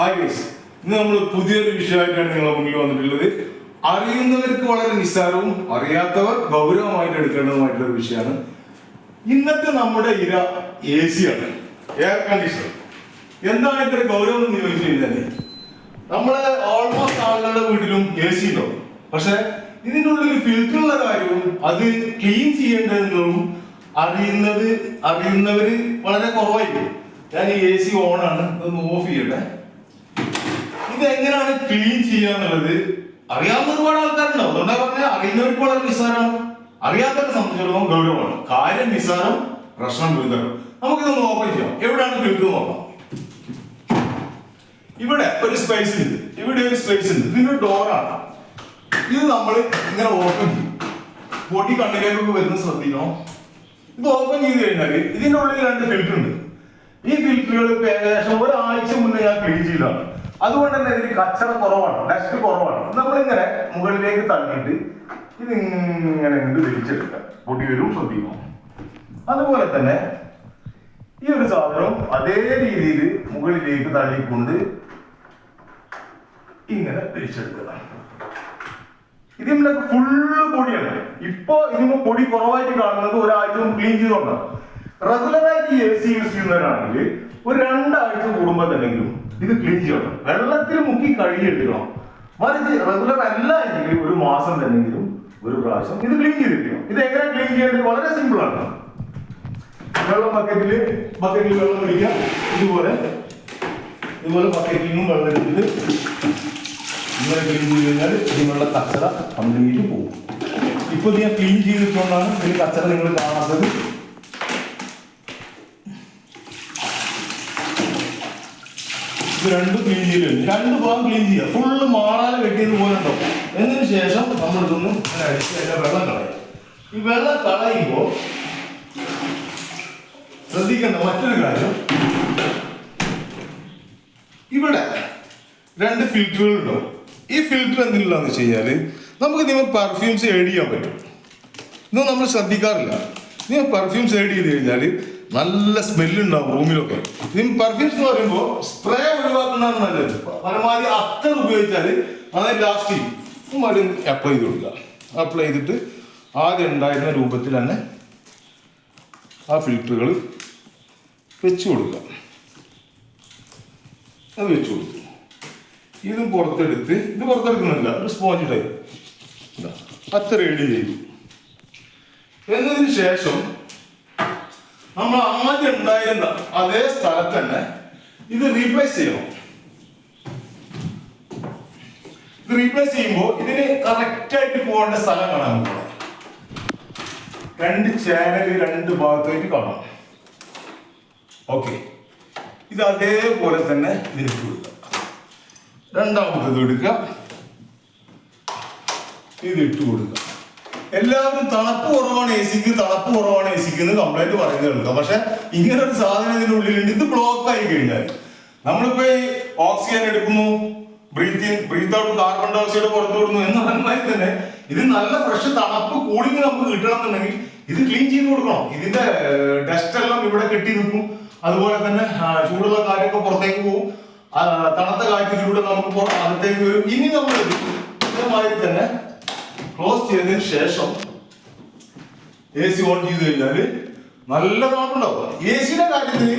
Hi guys ഇന്ന് നമ്മൾ പുതിയൊരു വിഷയമായിട്ടാണ് നിങ്ങളെ മുന്നിൽ വന്നിട്ടുള്ളത്. അറിയുന്നവർക്ക് വളരെ നിസ്സാരവും അറിയാത്തവർ ഗൗരവമായിട്ട് എടുക്കേണ്ടതുമായിട്ടുള്ള ഒരു വിഷയമാണ്. ഇന്നത്തെ നമ്മുടെ ഇര എ സി ആണ്. എയർ കണ്ടീഷണർ എന്താണ് ഇത്ര ഗൗരവം എന്ന് ചോദിച്ചു കഴിഞ്ഞാൽ നമ്മളെ ഓൾമോസ്റ്റ് ആളുകളുടെ വീട്ടിലും എ സി ഉണ്ടാവും. പക്ഷെ ഇതിന്റെ ഉള്ളിൽ ഫിൽറ്ററുള്ള കാര്യവും അത് ക്ലീൻ ചെയ്യേണ്ടതെന്നും അറിയുന്നത് അറിയുന്നവര് വളരെ കുറവായിരിക്കും. ഞാൻ ഈ എ സി ഓൺ ആണ് ഇതൊന്ന് ഓഫ് ചെയ്യട്ടെ. ഇത് എങ്ങനെയാണ് ക്ലീൻ ചെയ്യുക എന്നുള്ളത് അറിയാവുന്ന ഒരുപാട് ആൾക്കാരുണ്ടാവും അതുകൊണ്ടാ പറഞ്ഞ അറിയുന്നവർക്ക് വളരെ നിസ്സാരമാണ് അറിയാത്തവരെ സംബന്ധിച്ചിടത്തോളം ഗൗരവമാണ്. കാര്യം നിസ്സാരം പ്രശ്നം ഗുരുതരം. നമുക്കിതൊന്ന് ഓപ്പൺ ചെയ്യാം. എവിടെയാണ് ഫിൽറ്റർ നോക്കാം. ഇവിടെ ഒരു സ്പേസ് ഉണ്ട്. ഇവിടെ ഒരു സ്പേസ് ഉണ്ട്. ഇതിന്റെ ഡോറാണ് ഇത് നമ്മൾ ഇങ്ങനെ ഓപ്പൺ ചെയ്യും. പൊടി കണ്ണിലേക്കൊക്കെ വരുന്ന ശ്രദ്ധിക്കണം? ഇത് ഓപ്പൺ ചെയ്ത് കഴിഞ്ഞാൽ ഇതിന്റെ ഉള്ളിൽ രണ്ട് ഫിൽറ്റർ ഉണ്ട്. ഈ ഫിൽറ്ററുകൾ ഏകദേശം ഒരാഴ്ച മുന്നേ ഞാൻ ക്ലീൻ ചെയ്തതാണ്. അതുകൊണ്ട് തന്നെ ഇതിന് കച്ചറ കുറവാണ് ഡസ്റ്റ് കുറവാണ്. നമ്മളിങ്ങനെ മുകളിലേക്ക് തള്ളിയിട്ട് ഇതിങ്ങനെ ഇങ്ങനെ ഇങ്ങോട്ട് വലിച്ചെടുക്കാം പൊടി വരും ശ്രദ്ധിക്കും അതുപോലെ തന്നെ ഈ ഒരു സാധനം അതേ രീതിയിൽ മുകളിലേക്ക് തള്ളിക്കൊണ്ട് ഇങ്ങനെ വലിച്ചെടുക്കുക. ഇതിന്റെ ഫുള്ള് പൊടിയാണ്. ഇപ്പൊ ഇതിന് പൊടി കുറവായിട്ട് കാണുന്നത് ഒരാഴ്ച ക്ലീൻ ചെയ്തോണ്ടാണ്. റെഗുലറായിട്ട് എ സി യൂസ് ചെയ്യുന്നവരാണെങ്കിൽ ഒരു രണ്ടാഴ്ച കൂടുമ്പോൾ തന്നെങ്കിലും ഇത് ക്ലീൻ ചെയ്യണം. വെള്ളത്തിൽ മുക്കി കഴുകിയെടുക്കണം മറിച്ച് റെഗുലർ അല്ല എങ്കിൽ ഒരു മാസം തന്നെങ്കിലും ഒരു പ്രാവശ്യം ഇത് ക്ലീൻ ചെയ്തിരിക്കണം ഇത് എങ്ങനെ ക്ലീൻ ചെയ്യേണ്ടത് വളരെ സിമ്പിൾ ആണ്. വെള്ളം ബക്കറ്റിൽ ബക്കറ്റിൽ വെള്ളം ഒഴിക്കുക ഇതുപോലെ ഇതുപോലെ ബക്കറ്റിൽ നിന്നും വെള്ളം എടുത്തിട്ട് ഇങ്ങനെ ക്ലീൻ ചെയ്ത് കഴിഞ്ഞാൽ ഇതിനുള്ള കച്ചറ കംപ്ലീറ്റ് പോകും. ഇപ്പൊ ഇത് ഞാൻ ക്ലീൻ ചെയ്തിട്ടുകൊണ്ടാണ് ഇതിൽ കച്ചറ നിങ്ങൾ കാണാത്തത് ഇത് രണ്ടും ക്ലീൻ ചെയ്ത് രണ്ട് ഭാഗം ക്ലീൻ ചെയ്യുക. ഫുള്ള് മാറാല വെട്ടിയത് പോലെ ഉണ്ടാവും എന്നതിന് ശേഷം നമ്മൾ ഇതൊന്നും അടിച്ച് അതിന്റെ വെള്ളം കളയും. ഈ വെള്ളം കളയുമ്പോൾ ശ്രദ്ധിക്കേണ്ട മറ്റൊരു കാര്യം. ഇവിടെ രണ്ട് ഫിൽറ്ററുകൾ ഉണ്ടാവും ഈ ഫിൽറ്റർ എന്തിനുള്ളതെന്ന് വെച്ച് കഴിഞ്ഞാൽ നമുക്ക് നിങ്ങൾ പെർഫ്യൂംസ് ഏഡ് ചെയ്യാൻ പറ്റും. ഇതൊന്നും നമ്മൾ ശ്രദ്ധിക്കാറില്ല. നിങ്ങൾ പെർഫ്യൂംസ് ഏഡ് ചെയ്ത് കഴിഞ്ഞാൽ നല്ല സ്മെല്ലുണ്ടാവും റൂമിലൊക്കെ. ഇനി പെർഫ്യൂംസ് എന്ന് പറയുമ്പോൾ സ്പ്രേ ഒഴിവാക്കുന്നതാണ് നല്ലത്. പരമാവധി അത്തർ ഉപയോഗിച്ചാൽ അതായത് ലാസ്റ്റ് മടി അപ്ലൈ ചെയ്ത് കൊടുക്കുക. അപ്ലൈ ചെയ്തിട്ട് ആദ്യം ഉണ്ടായിരുന്ന രൂപത്തിൽ തന്നെ ആ ഫിൽറ്ററുകൾ വെച്ച് കൊടുക്കുക. അത് വെച്ച് കൊടുക്കുക. ഇതും പുറത്തെടുത്ത് ഇത് പുറത്തെടുക്കുന്നില്ല ഒരു സ്പോഞ്ച് ടൈപ്പ് അത്ര റെഡി ചെയ്തു. എന്നതിന് ശേഷം നമ്മൾ ആദ്യം ഉണ്ടായിരുന്ന അതേ സ്ഥലത്ത് തന്നെ ഇത് റീപ്ലേസ് ചെയ്യണം. ഇത് റീപ്ലേസ് ചെയ്യുമ്പോൾ ഇതിന് കറക്റ്റ് ആയിട്ട് പോകേണ്ട സ്ഥലം കാണാൻ രണ്ട് ചാനൽ രണ്ട് ഭാഗത്തായിട്ട് കാണാം. ഓക്കെ ഇത് അതേപോലെ തന്നെ ഇതിലേക്ക് കൊടുക്കുക രണ്ടാമത്തത് എടുക്കുക ഇത് ഇട്ട് കൊടുക്കുക എല്ലാവരും തണുപ്പ് കുറവാണ് എ സിക്ക് തണുപ്പ് കുറവാണ് എ സിക്ക് എന്ന് കംപ്ലൈന്റ് പറയുന്നത് കേൾക്കാം. പക്ഷെ ഇങ്ങനെ ഒരു സാധനം ഇതിനുള്ളിലുണ്ട് ഇത് ബ്ലോക്ക് ആയി കഴിഞ്ഞാൽ നമ്മളിപ്പോ ഈ ഓക്സിജൻ എടുക്കുന്നു breathe breathe out carbon dioxide പുറത്തു വിടുന്നു എന്ന് പറഞ്ഞാൽ തന്നെ ഇത് നല്ല ഫ്രഷ് തണുപ്പ് കൂളിംഗ് നമുക്ക് കിട്ടണം എന്നുണ്ടെങ്കിൽ ഇത് ക്ലീൻ ചെയ്ത് കൊടുക്കണം. ഇതിന്റെ ഡസ്റ്റ് എല്ലാം ഇവിടെ കെട്ടി നിൽക്കും. അതുപോലെ തന്നെ ചൂടുള്ള കാറ്റൊക്കെ പുറത്തേക്ക് പോകും. തണുത്ത കാറ്റിലൂടെ നമുക്ക് അകത്തേക്ക് വരും. ഇനി നമ്മൾ ഇതേമാതിരി തന്നെ ക്ലോസ് ചെയ്തതിന് ശേഷം എ സി ഓൺ ചെയ്ത് കഴിഞ്ഞാൽ നല്ല തണുപ്പുണ്ടാവും എ സിയുടെ കാര്യത്തിൽ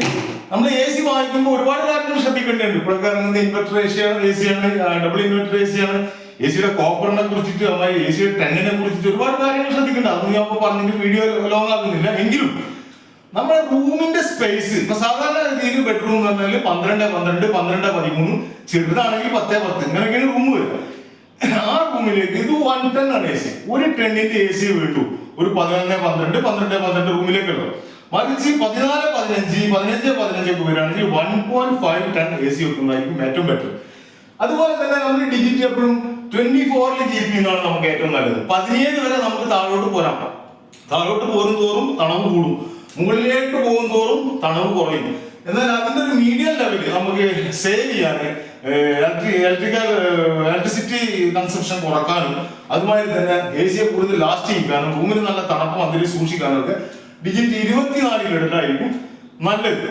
നമ്മൾ എ സി വാങ്ങിക്കുമ്പോൾ ഒരുപാട് കാര്യങ്ങൾ ശ്രദ്ധിക്കേണ്ടതുണ്ട്. ഇപ്പോഴൊക്കെ ഇറങ്ങുന്ന ഇൻവെർട്ടർ എ സിയാണ് എ സി ആണ് ഡബിൾ ഇൻവെർട്ടർ എ സിയാണ് എ സിയുടെ കോപ്പറിനെ കുറിച്ചിട്ട് അതായത് എ സിയുടെ ടെന്നിനെ കുറിച്ചിട്ട് ഒരുപാട് കാര്യങ്ങൾ ശ്രദ്ധിക്കേണ്ട അതൊന്നും ഞാൻ പറഞ്ഞിട്ട് വീഡിയോ ലോങ് ആക്കുന്നില്ല എങ്കിലും നമ്മുടെ റൂമിന്റെ സ്പേസ് ഇപ്പൊ സാധാരണ രീതിയിൽ ബെഡ്റൂം എന്ന് പറഞ്ഞാൽ പന്ത്രണ്ട് പന്ത്രണ്ട് പന്ത്രണ്ട് പതിമൂന്ന് ചെറുതാണെങ്കിൽ പത്തേ പത്ത്. ഇങ്ങനെയൊക്കെയാണ് റൂം വരിക. ആ റൂമിലേക്ക് ഇത് വൺ ടെൻ ആണ് എ സി ഒരു ടെണ്ണിന്റെ എ സി വീട്ടു. ഒരു പതിനൊന്ന് പന്ത്രണ്ട് പന്ത്രണ്ട് പന്ത്രണ്ട് റൂമിലേക്കുള്ളൂ മറിച്ച് പതിനാല് പതിനഞ്ച് പതിനഞ്ച് പതിനഞ്ച് ഒക്കെ വരികയാണെങ്കിൽ one point five ten A C വെക്കുന്നതായിരിക്കും ഏറ്റവും ബെറ്റർ അതുപോലെ തന്നെ നമ്മൾ ഡിജിറ്റ് എപ്പോഴും ട്വന്റി ഫോറിൽ കീപ്പ് ചെയ്യുന്നതാണ് നമുക്ക് ഏറ്റവും നല്ലത്. പതിനേഴ് വരെ നമുക്ക് താഴോട്ട് പോരാം. താഴോട്ട് പോരും തോറും തണവ് കൂടും. മുകളിലേക്ക് പോകും തോറും തണവ് കുറയും. എന്നാൽ അതിന്റെ ഒരു മീഡിയം ലെവലിൽ നമുക്ക് സേവ് ചെയ്യാൻ ഇലക്ട്രിക്കൽ ഇലക്ട്രിസിറ്റി കൺസംഷൻ കുറക്കാനും അതുമായി തന്നെ എ സിയെ കൂടുതൽ ലാസ്റ്റ് ചെയ്യിക്കാനും റൂമിന് നല്ല തണുപ്പും അന്തരീക്ഷം സൂക്ഷിക്കാനും ഒക്കെ ഡിജിറ്റ് ഇരുപത്തിനാലിൽ ഇടലായിരിക്കും നല്ലത്.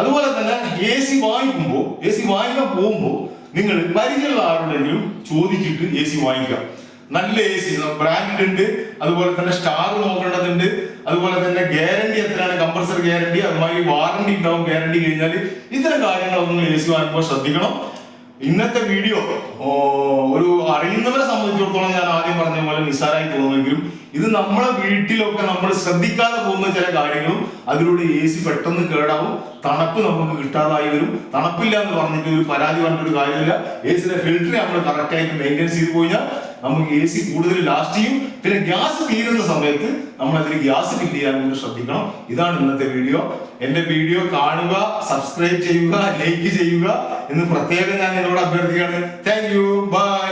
അതുപോലെ തന്നെ എ സി വാങ്ങിക്കുമ്പോൾ എ സി വാങ്ങിക്കാൻ പോകുമ്പോൾ നിങ്ങൾ പരിചയമുള്ള ആരോടെങ്കിലും ചോദിച്ചിട്ട് എ സി വാങ്ങിക്കാം. നല്ല എ സി ബ്രാൻഡ് ഉണ്ട് അതുപോലെ തന്നെ സ്റ്റാർ നോക്കേണ്ടതുണ്ട് അതുപോലെ തന്നെ ഗ്യാരണ്ടി എത്രയാണ്? കമ്പൾസറി ഗ്യാരണ്ടി അതുമായി വാറണ്ടി ഉണ്ടാവും ഗ്യാരണ്ടി കഴിഞ്ഞാൽ ഇത്തരം കാര്യങ്ങളൊന്നും എ സി വാങ്ങുമ്പോൾ ശ്രദ്ധിക്കണം. ഇന്നത്തെ വീഡിയോ ഒരു അറിയുന്നവരെ സംബന്ധിച്ചിടത്തോളം ഞാൻ ആദ്യം പറഞ്ഞ പോലെ നിസ്സാരായി തോന്നുമെങ്കിലും ഇത് നമ്മളെ വീട്ടിലൊക്കെ നമ്മൾ ശ്രദ്ധിക്കാതെ പോകുന്ന ചില കാര്യങ്ങളും അതിലൂടെ എ സി പെട്ടെന്ന് കേടാവും. തണുപ്പ് നമുക്ക് കിട്ടാതായി വരും. തണുപ്പില്ല എന്ന് പറഞ്ഞിട്ട് ഒരു പരാതി പറഞ്ഞിട്ട് ഒരു കാര്യമില്ല എ സിയുടെ ഫിൽറ്റർ നമ്മൾ കറക്റ്റായിട്ട് മെയിന്റെയിൻ ചെയ്ത് കഴിഞ്ഞാൽ നമുക്ക് എ സി കൂടുതൽ ലാസ്റ്റ് ചെയ്യും. പിന്നെ ഗ്യാസ് തീരുന്ന സമയത്ത് നമ്മൾ അതിൽ ഗ്യാസ് ഫില്ല് ചെയ്യാൻ വേണ്ടി ശ്രദ്ധിക്കണം. ഇതാണ് ഇന്നത്തെ വീഡിയോ എന്റെ വീഡിയോ കാണുക സബ്സ്ക്രൈബ് ചെയ്യുക ലൈക്ക് ചെയ്യുക എന്ന് പ്രത്യേകം ഞാൻ നിങ്ങളോട് അഭ്യർത്ഥിക്കുകയാണ്. Thank you by